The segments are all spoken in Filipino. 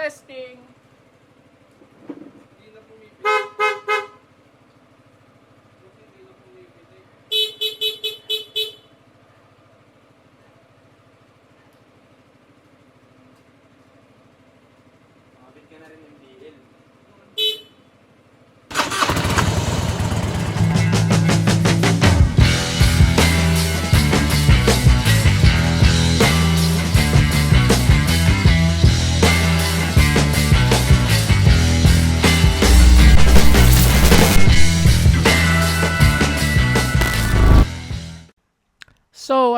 Testing!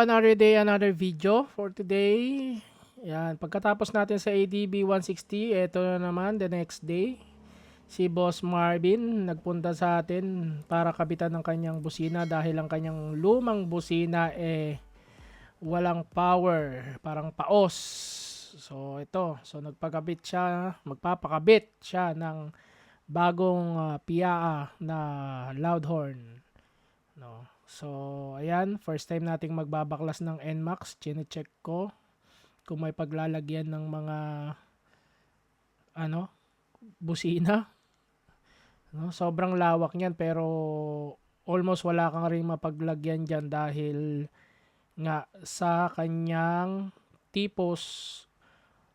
Another day, another video for today. Yan, pagkatapos natin sa ADB 160, ito na naman the next day. Si Boss Marvin nagpunta sa atin para kabitan ng kanyang busina dahil ang kanyang lumang busina eh walang power, parang paos. So ito, so nagpakabit siya, magpapakabit siya ng bagong uh, PIA na loud horn. No. So, ayan, first time nating magbabaklas ng NMAX, chine-check ko kung may paglalagyan ng mga ano, busina. No, sobrang lawak niyan pero almost wala kang rin mapaglagyan diyan dahil nga sa kanyang tipos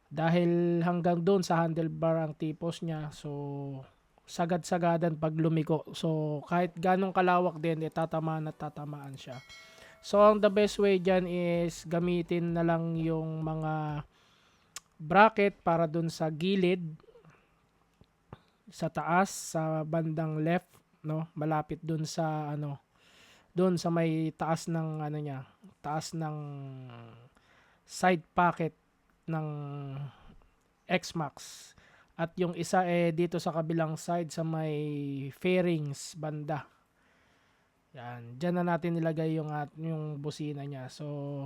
dahil hanggang doon sa handlebar ang tipos niya. So, sagad-sagadan pag lumiko. So, kahit ganong kalawak din, eh, tatamaan at tatamaan siya. So, ang the best way dyan is gamitin na lang yung mga bracket para dun sa gilid sa taas, sa bandang left, no? Malapit dun sa ano, dun sa may taas ng ano niya, taas ng side pocket ng X-Max. At yung isa eh dito sa kabilang side sa may fairings banda. Yan, diyan na natin nilagay yung at yung busina niya. So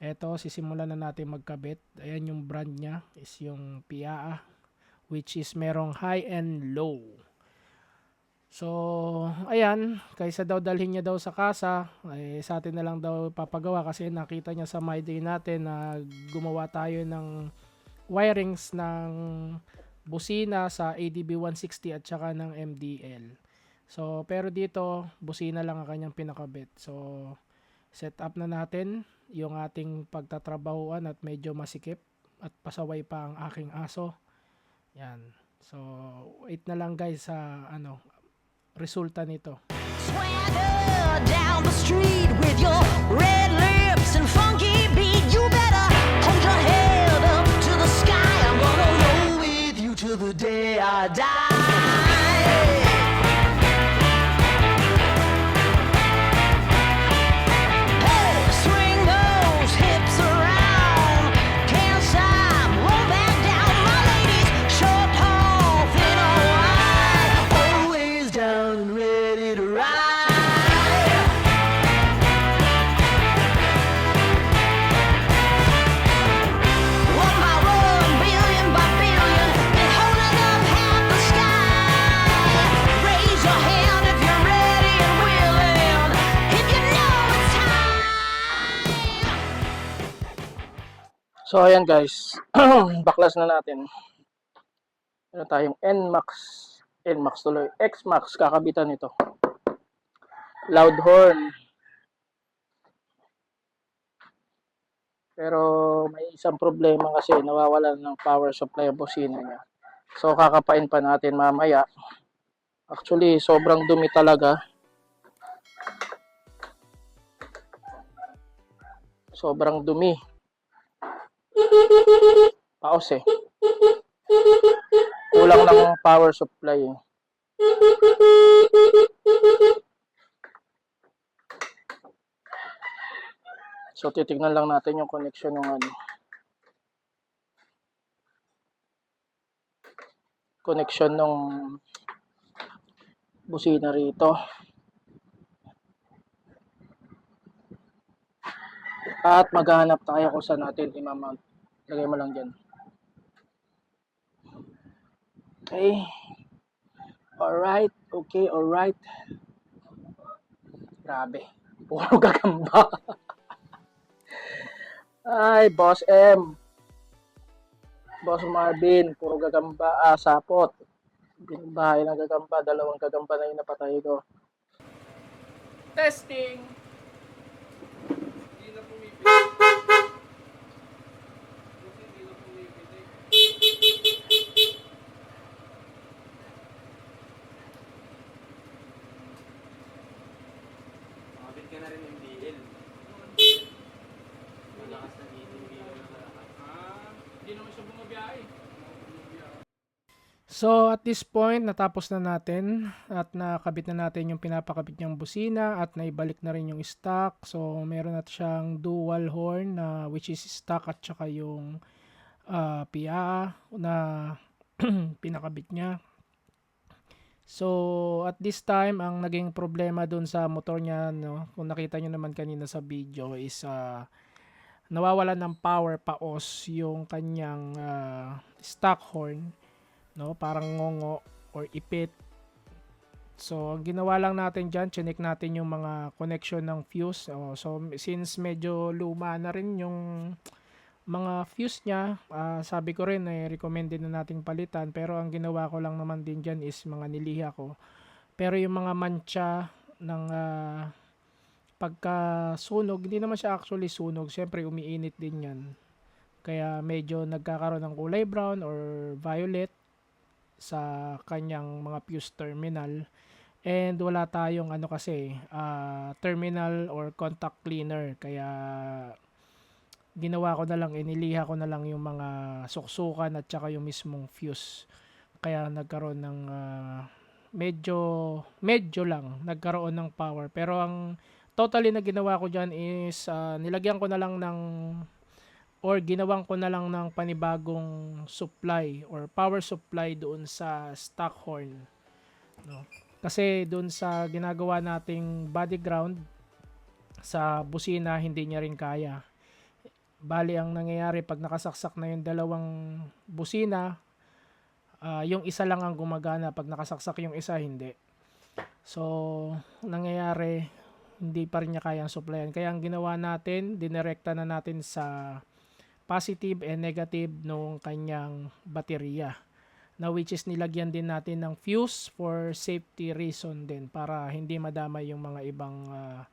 eto sisimulan na natin magkabit. Ayan yung brand niya is yung PIA which is merong high and low. So, ayan, kaysa daw dalhin niya daw sa kasa, eh, sa atin na lang daw papagawa kasi nakita niya sa my day natin na gumawa tayo ng wirings ng busina sa ADB 160 at saka ng MDL. So, pero dito, busina lang ang kanyang pinakabit. So, set up na natin yung ating pagtatrabahuan at medyo masikip at pasaway pa ang aking aso. Yan. So, wait na lang guys sa ano resulta nito. Swagger down the street with your red lips and funky the day I die. So ayan guys, baklas na natin. Meron tayong NMAX, NMAX tuloy, XMAX kakabitan nito. Loud horn. Pero may isang problema kasi nawawalan ng power supply ang busina niya. So kakapain pa natin mamaya. Actually, sobrang dumi talaga. Sobrang dumi. Paos eh. Kulang ng power supply eh. So titignan lang natin yung connection ng ano. Connection ng busina rito. At maghahanap tayo kung saan natin imamount. Lagay mo lang dyan. Okay. Alright. Okay, alright. Grabe. Puro gagamba. Ay, Boss M. Boss Marvin, puro gagamba, ah, sapot. Bahay ng gagamba, dalawang gagamba na yung napatay ko. Testing! Hindi na pumipitik. Boss, hindi na pumipitik. Makabit ka na rin ng DL. Malakas na DL na malakas. Ah, hindi naman siya bumabiyahe. So at this point, natapos na natin at nakabit na natin yung pinapakabit niyang busina at naibalik na rin yung stock. So meron na siyang dual horn na which is stock at saka yung uh, PA na pinakabit niya. So at this time, ang naging problema dun sa motor niya, no, kung nakita niyo naman kanina sa video is ah, nawawalan ng power paos yung kanyang ah, stock horn no parang ngongo or ipit. So ang ginawa lang natin dyan chinek natin yung mga connection ng fuse. Oh, so since medyo luma na rin yung mga fuse niya ah, sabi ko rin eh, recommended na nating palitan pero ang ginawa ko lang naman din dyan is mga niliha ko pero yung mga mancha ng ah, pagka sunog, hindi naman siya actually sunog. Siyempre, umiinit din yan. Kaya medyo nagkakaroon ng kulay brown or violet sa kanyang mga fuse terminal. And wala tayong ano kasi, ah, terminal or contact cleaner. Kaya ginawa ko na lang, iniliha ko na lang yung mga suksukan at saka yung mismong fuse. Kaya nagkaroon ng ah, medyo, medyo lang, nagkaroon ng power. Pero ang totally na ginawa ko dyan is ah, nilagyan ko na lang ng or ginawang ko na lang ng panibagong supply or power supply doon sa stock horn. No? Kasi doon sa ginagawa nating body ground sa busina hindi niya rin kaya. Bali ang nangyayari pag nakasaksak na yung dalawang busina, ah, yung isa lang ang gumagana pag nakasaksak yung isa hindi. So, nangyayari hindi pa rin niya kayang supplyan. Kaya ang ginawa natin, dinirekta na natin sa positive and negative nung kanyang baterya. Na which is nilagyan din natin ng fuse for safety reason din para hindi madamay yung mga ibang ah,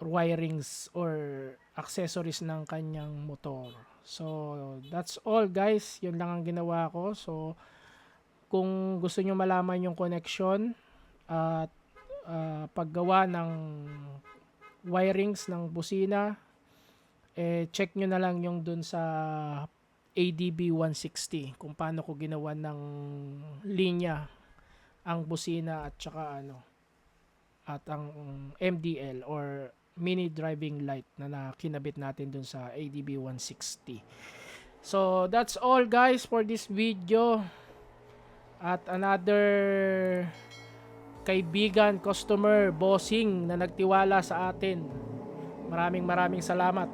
wirings or accessories ng kanyang motor. So, that's all guys. Yun lang ang ginawa ko. So, kung gusto nyo malaman yung connection at ah, paggawa ng wirings ng busina, eh, check nyo na lang yung dun sa ADB 160 kung paano ko ginawa ng linya ang busina at saka ano at ang MDL or mini driving light na nakinabit natin dun sa ADB 160 so that's all guys for this video at another kaibigan, customer, bossing na nagtiwala sa atin. Maraming maraming salamat.